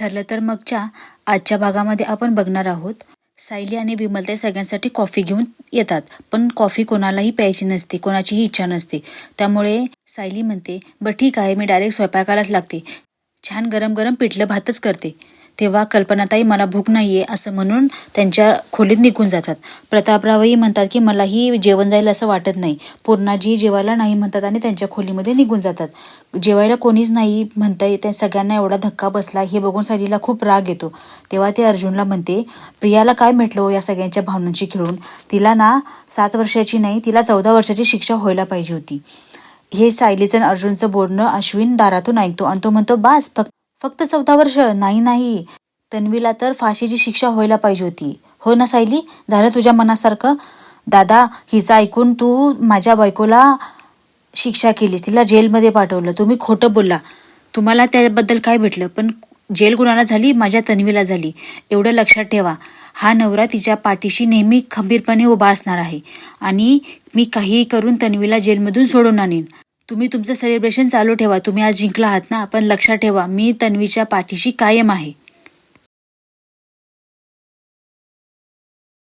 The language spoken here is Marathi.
ठरलं तर मगच्या आजच्या भागामध्ये आपण बघणार आहोत. सायली आणि विमलताई सगळ्यांसाठी कॉफी घेऊन येतात पण कॉफी कोणालाही प्यायची नसते कोणाचीही इच्छा नसते. त्यामुळे सायली म्हणते बरं ठीक आहे मी डायरेक्ट स्वयंपाकालाच लागते. छान गरम गरम पिठलं भातच करते. तेव्हा कल्पनाताई मला भूक नाही आहे असं म्हणून त्यांच्या खोलीत निघून जातात. प्रतापरावही म्हणतात की मलाही जेवण जाईल असं वाटत नाही. पूर्णाजी जेवायला नाही म्हणतात आणि त्यांच्या खोलीमध्ये निघून जातात. जेवायला कोणीच नाही म्हणता त्या सगळ्यांना एवढा धक्का बसला हे बघून सायलीला खूप राग येतो. तेव्हा ते अर्जुनला म्हणते प्रियाला काय म्हटलं हो या सगळ्यांच्या भावनांशी खेळून? तिला ना सात वर्षाची नाही तिला चौदा वर्षाची शिक्षा व्हायला पाहिजे होती. हे सायलीचं अर्जुनचं बोलणं अश्विन दारातून ऐकतो. आणि तो म्हणतो बास फक्त फक्त चौदा वर्ष. नाही नाही. तन्वीला तर फाशीची शिक्षा व्हायला पाहिजे होती. हो ना सायली? झालं तुझ्या मनासारखं? दादा हिचं ऐकून तू माझ्या बायकोला शिक्षा केलीस. तिला जेलमध्ये पाठवलं. तुम्ही खोटं बोलला. तुम्हाला त्याबद्दल काय भेटलं? पण जेल कुणाला झाली माझ्या तन्वीला झाली. एवढं लक्षात ठेवा. हा नवरा तिच्या पाठीशी नेहमी खंबीरपणे उभा असणार आहे. आणि मी काहीही करून तन्वीला जेलमधून सोडून आणीन. तुम्ही तुमचं सेलिब्रेशन चालू ठेवा. तुम्ही आज जिंकला आहात ना? पण लक्षात ठेवा मी तन्वीच्या पाठीशी कायम आहे.